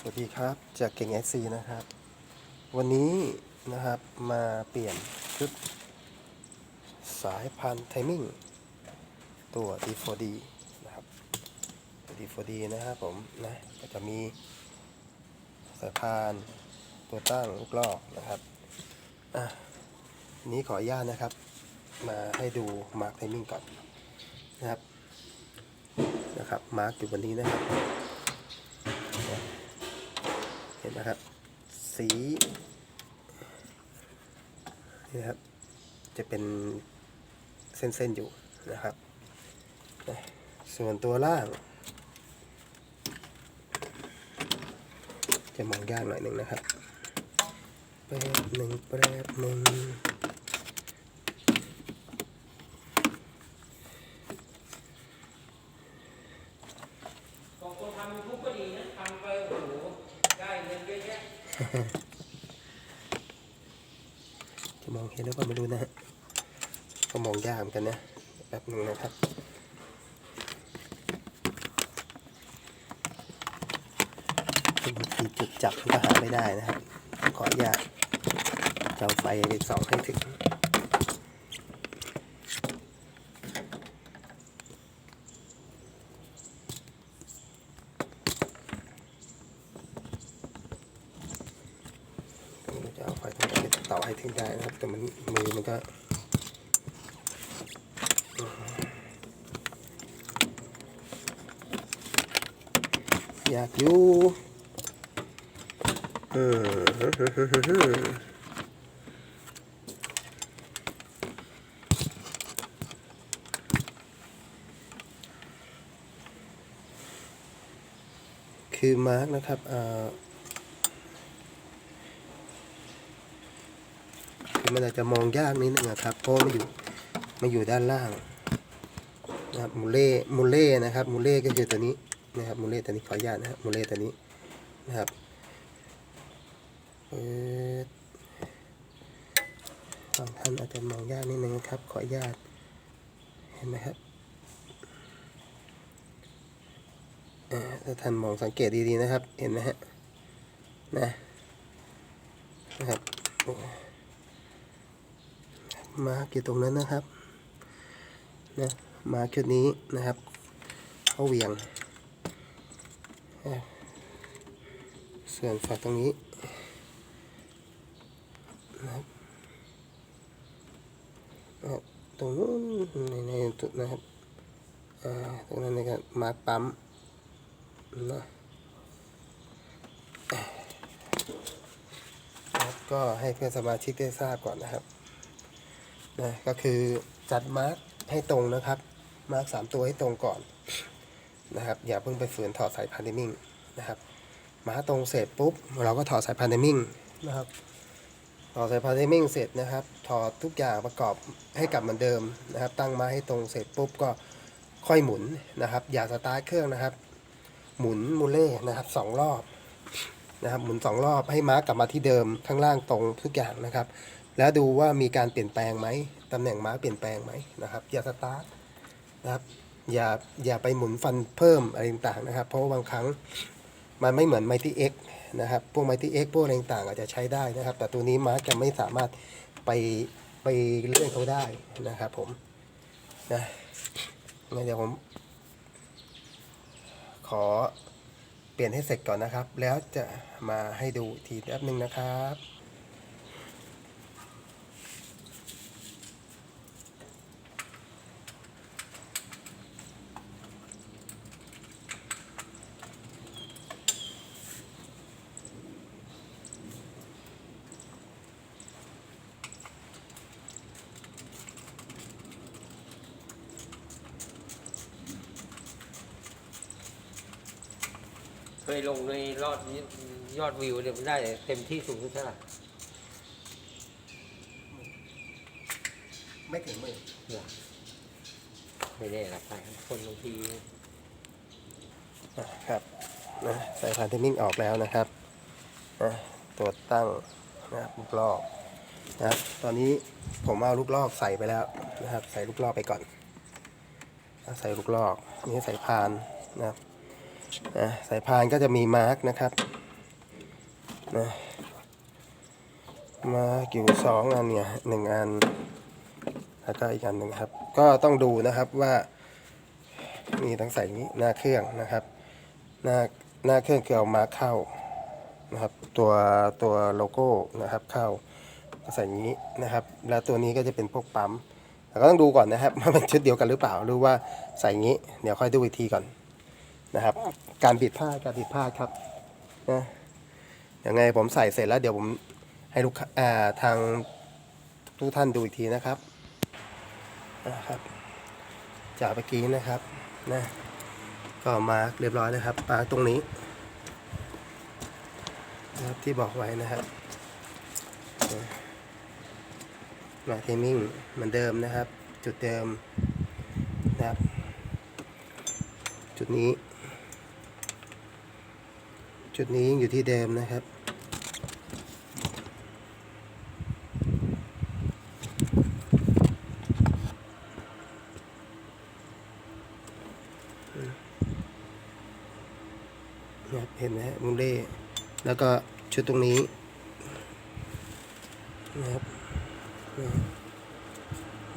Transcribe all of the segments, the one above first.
สวัสดีครับ จากเก่ง SC นะครับ วันนี้นะครับมาเปลี่ยนชุดสายพันธุ์ไทมิ่งตัว D4D นะครับ D4D นะครับผมนะก็จะมีสายพานตัวตั้งลูกลอกนะครับอะนี้ขออนุญาตนะครับ มาให้ดูมาร์คไทมิ่งก่อนนะครับนะครับมาร์คอยู่บนนี้นะครับ ห็นนะครับ สีนี่ครับ จะเป็นเส้นๆอยู่นะครับ ส่วนตัวล่าง จะมองยากหน่อยหนึ่งนะครับแป๊บหนึ่งแป๊บหนึ่งของคนทำยูทูบก็ดีนะทำไป จะมองเห็นหรือเปล่าไม่รู้นะฮะก็มองยากเหมือนกันนะแป๊บหนึ่งนะครับบางทีจุดจับก็หาไม่ได้นะครับ ขออนุญาตจะเอาไฟไปส่องให้ถึง ไม่รู้จะเอาไฟตรงไหนไป ต่ได้นะครับ แต่มันมือมันก็อยากอยู่อืมคือมาร์กนะครับ เอ่มันอาจจะมองยากนิดนึงนะครับเพราะมันอยู่มันอยู่ด้านล่างนะครับมูเล่มูเล่นะครับมูเล่ก็คือตัวนี้นะครับมูเล่ตัวนี้ขออนุญาตนะครับมูเล่ตัวนี้นะครับบางท่านอาจจะมองยากนิดนึงนะครับ ขออนุญาตเห็นไหมครับอ่าถ้าท่านมองสังเกตดีๆนะครับ เห็นไหมฮะนะนะครับ มาร์กอยู่ตรงนั้นนะครับนะมาร์กจุดนี้นะครับเขาเหวี่ยงอะส่วนฝั่งตรงนี้นะครับตรงนู้นในในจุดนะครับตรงนั้นนะครับมาปั๊มนะครับก็ให้เพื่อนสมาชิกได้ทราบก่อนนะครับ นะก็คือจัดมาร์กให้ตรงนะครับ มาร์กสามตัวให้ตรงก่อนนะครับ อย่าเพิ่งไปฝืนถอดสายพันธุ์มิ่งนะครับมาร์กตรงเสร็จปุ๊บ เราก็ถอดสายพันธุ์มิ่งนะครับถอดสายพันธุ์มิ่งเสร็จนะครับ ถอดทุกอย่างประกอบให้กลับเหมือนเดิมนะครับ ตั้งมาให้ตรงเสร็จปุ๊บก็ค่อยหมุนนะครับ อย่าสตาร์ทเครื่องนะครับ หมุนมูเล่นะครับสองรอบนะครับหมุนสองรอบให้มาร์กกลับมาที่เดิมข้างล่างตรงทุกอย่างนะครับ แล้วดูว่ามีการเปลี่ยนแปลงไหมตำแหน่งม้าเปลี่ยนแปลงไหมนะครับ อย่าสตาร์ทนะครับ อย่าอย่าไปหมุนฟันเพิ่มอะไรต่างๆนะครับ เพราะว่าบางครั้งมันไม่เหมือน Mighty X นะครับ พวก Mighty X พวกอะไรต่างๆอาจจะใช้ได้นะครับ แต่ตัวนี้ม้าจะไม่สามารถไปไปเลื่อนเขาได้นะครับผมนะงั้นเดี๋ยวผม ขอเปลี่ยนให้เสร็จก่อนนะครับ แล้วจะมาให้ดูทีแป๊บหนึ่งนะครับ ยลงในยอดยอดวิวเนี่ยมันได้เต็มที่สูงสุดเท่าไหร่ไม่ถึงหมื่นเหรอไม่แน่หรอกไปคนบางทีครับนะสายพานเทมมิ่งออกแล้วนะครับนะตัวตั้งนะครับลูกลอกนะครับตอนนี้ผมเอาลูกลอกใส่ไปแล้วนะครับ ใส่ลูกลอกไปก่อนนะใส่ลูกลอกนี่สายพานนะครับ นะสายพานก็จะมีมาร์กนะครับนะมาอยู่สองอันเนี่ยหนึ่งอัน แล้วก็อีกอันหนึ่งครับ ก็ต้องดูนะครับว่านี่ต้งใส่นี้หน้าเครื่องนะครับ หน้าหน้าเครื่องคือเอามาร์กเข้านะครับ ตัวตัวโลโก้นะครับเข้าก็ใส่นี้นะครับ แล้วตัวนี้ก็จะเป็นพวกปั๊มแต่ก็ต้องดูก่อนนะครับว่ามันชุดเดียวกันหรือเปล่าหรือว่าใส่ย่างนี้ เดี๋ยวค่อยดูอีกทีก่อน นะครับ การผิดพลาการผิดพลาครับนะยังไงผมใส่เสร็จแล้วเดี๋ยวผมให้ลูกค้าอ่าทางทุกท่านดูอีกทีนะครับนะครับจากเมื่อกี้นะครับนะก็มาเรียบร้อยนะครับมาตรงนี้นะครับที่บอกไว้นะครับนะมาเทมิ่งเหมือนเดิมนะครับ จุดเดิมนะครับ จุดนี้ จุดนี้ยังอยู่ที่เดิมนะครับนะครับ เห็นไหมฮะมุงเล่แล้วก็ชุดตรงนี้นะครับ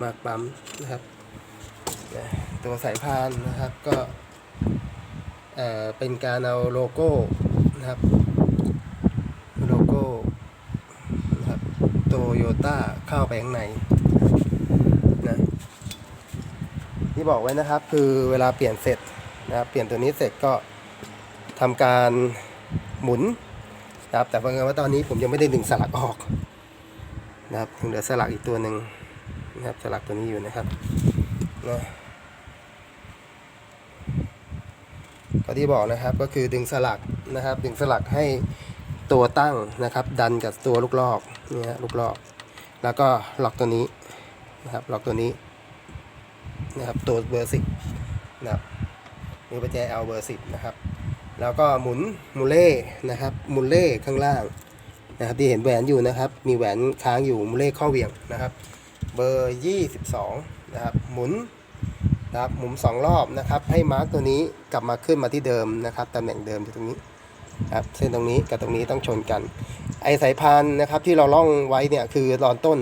มากปั๊มนะครับตัวสายพานนะครับก็อ่อเป็นการเอาโลโก้ นะครับโลโก้นะครับโตโยต้าเข้าไปข้างในนะที่บอกไว้นะครับ คือเวลาเปลี่ยนเสร็จนะครับเปลี่ยนตัวนี้เสร็จก็ทำการหมุนนะครับแต่บังเอิญว่าตอนนี้ผมยังไม่ได้ดึงสลักออกนะครับยังเหลือสลักอีกตัวหนึ่งนะครับสลักตัวนี้อยู่นะครับนะก็ที่บอกนะครับก็คือดึงสลัก นะครับ ดึงสลักให้ตัวตั้งนะครับ ดันกับตัวลูกลอกนี่ฮะลูกลอก แล้วก็ล็อกตัวนี้นะครับ ล็อกตัวนี้นะครับ ตัวเบอร์สิบนะครับนี่ประแจ L เบอร์สิบนะครับ แล้วก็หมุนมูเล่นะครับมูเล่ข้างล่างนะครับที่เห็นแหวนอยู่นะครับ มีแหวนค้างอยู่มูเล่ข้อเหวี่ยงนะครับ เบอร์22นะครับ หมุนนะครับหมุนสองรอบนะครับ ให้มาร์กตัวนี้กลับมาขึ้นมาที่เดิมนะครับตำแหน่งเดิมอยู่ตรงนี้ ครับเส้นตรงนี้กับตรงนี้ต้องชนกัน ไอสายพานนะครับที่เราล่องไว้เนี่ยคือตอนต้น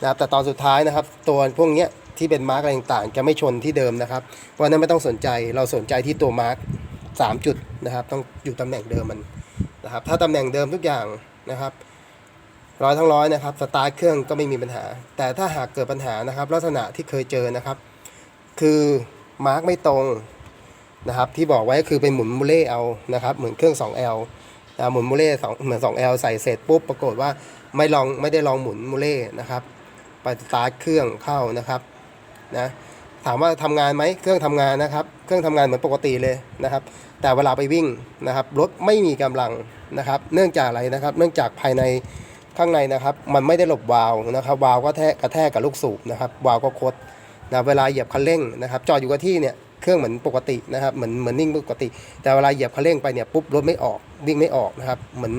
นะครับแต่ตอนสุดท้ายนะครับ ตัวพวกเนี้ยที่เป็นมาร์กอะไรต่างๆ จะไม่ชนที่เดิมนะครับเพราะนั้นไม่ต้องสนใจเราสนใจที่ตัวมาร์กสามจุดนะครับ ต้องอยู่ตำแหน่งเดิมมันนะครับ ถ้าตำแหน่งเดิมทุกอย่างนะครับร้อยทั้งร้อยนะครับสตาร์ทเครื่องก็ไม่มีปัญหา แต่ถ้าหากเกิดปัญหานะครับ ลักษณะที่เคยเจอนะครับ คือมาร์กไม่ตรง นะครับที่บอกไว้คือเป็นหมุนมูเล่เอานะครับเหมือนเครื่อง 2L นะหมุนมูเล่สองเหมือน 2L ใส่เสร็จปุ๊บปรากฏว่าไม่ลองไม่ได้ลองหมุนมูเล่นะครับไปสตาร์ทเครื่องเข้านะครับนะถามว่าทำงานไหมเครื่องทำงานนะครับ เครื่องทำงานเหมือนปกติเลยนะครับ แต่เวลาไปวิ่งนะครับรถไม่มีกำลังนะครับ เนื่องจากอะไรนะครับ เนื่องจากภายในข้างในนะครับ มันไม่ได้หลบวาล์วนะครับวาล์วก็แทกกระแทกกับลูกสูบนะครับวาล์วก็คดนะเวลาเหยียบคันเร่งนะครับ จอดอยู่กับที่เนี่ย เครื่องเหมือนปกตินะครับเหมือนเหมือนนิ่งปกติ แต่เวลาเหยียบคันเร่งไปเนี่ยปุ๊บรถไม่ออกวิ่งไม่ออกนะครับ เหมือน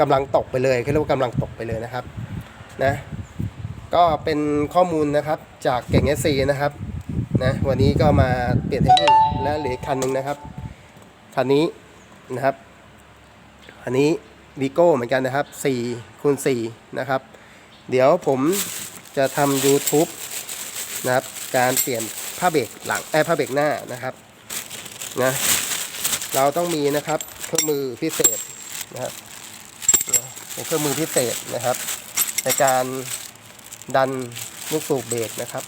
กำลังตกไปเลยเขาเรียกว่ากำลังตกไปเลยนะครับนะก็เป็นข้อมูลนะครับจากเก่งเอซีนะครับนะวันนี้ก็มาเปลี่ยนเทคนิคและเหลือคันหนึ่งนะครับคันนี้นะครับ อันนี้วีโก้เหมือนกันนะครับ4คูณ4นะครับ เดี๋ยวผมจะทำ YouTube นะครับ การเปลี่ยน ผ้าเบรกหลังไอ้ผ้าเบรกหน้านะครับนะเราต้องมีนะครับเครื่องมือพิเศษนะครับเป็นเครื่องมือพิเศษนะครับ ในการดันลูกสูบเบรกนะครับ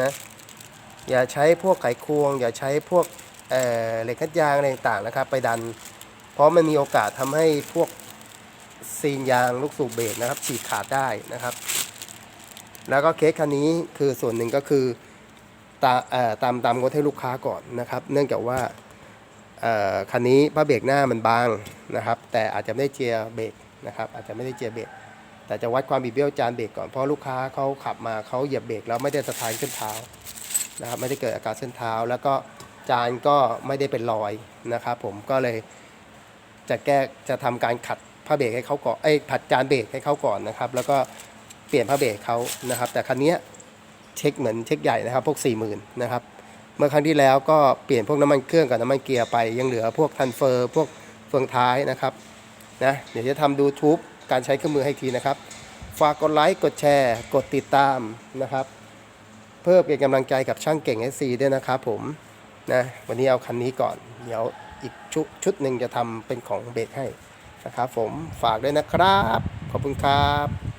นะอย่าใช้พวกไขควง อย่าใช้พวกเเหล็กคัดยางอะไรต่างๆนะครับ ไปดัน เพราะมันมีโอกาสทำให้พวกซีนยางลูกสูบเบรกนะครับ ฉีกขาดได้นะครับ แล้วก็เคสคันนี้คือส่วนหนึ่งก็คือ ตาเอ่อตามตามงดให้ลูกค้าก่อนนะครับ เนื่องจากว่าคันนี้ผ้าเบรกหน้ามันบางนะครับ แต่อาจจะไม่ได้เจียเบรกนะครับ อาจจะไม่ได้เจียเบรกแต่จะวัดความบิดเบี้ยวจานเบรกก่อนเพราะลูกค้าเขาขับมาเขาเหยียบเบรกแล้วไม่ได้สะท้านขึ้นเท้านะครับ ไม่ได้เกิดอาการเส้นเท้า แล้วก็จานก็ไม่ได้เป็นรอยนะครับ ผมก็เลยจะแก้จะทำการขัดผ้าเบรกให้เขาก่อนไอ้ยขัดจานเบรกให้เขาก่อนนะครับ แล้วก็เปลี่ยนผ้าเบรกเขานะครับ แต่คันเนี้ย เช็คเหมือนเช็คใหญ่นะครับพวก 4 0,000นะครับเมื่อครั้งที่แล้วก็เปลี่ยนพวกน้ำมันเครื่องกับน้ำมันเกียร์ไป ยังเหลือพวกทันเฟอร์ พวกเฟืองท้ายนะครับนะเดี๋ยวจะทำดูทูบการใช้เครื่องมือให้ทีนะครับ ฝากกดไลค์กดแชร์ กดติดตามนะครับ เพื่อเป็นกำลังใจกับช่างเก่ง SC ด้วยนะครับผมนะวันนี้เอาคันนี้ก่อน เดี๋ยวอีกชุดชุดหนึ่งจะทำเป็นของเบสให้นะครับผมฝากด้วยนะครับ ขอบคุณครับ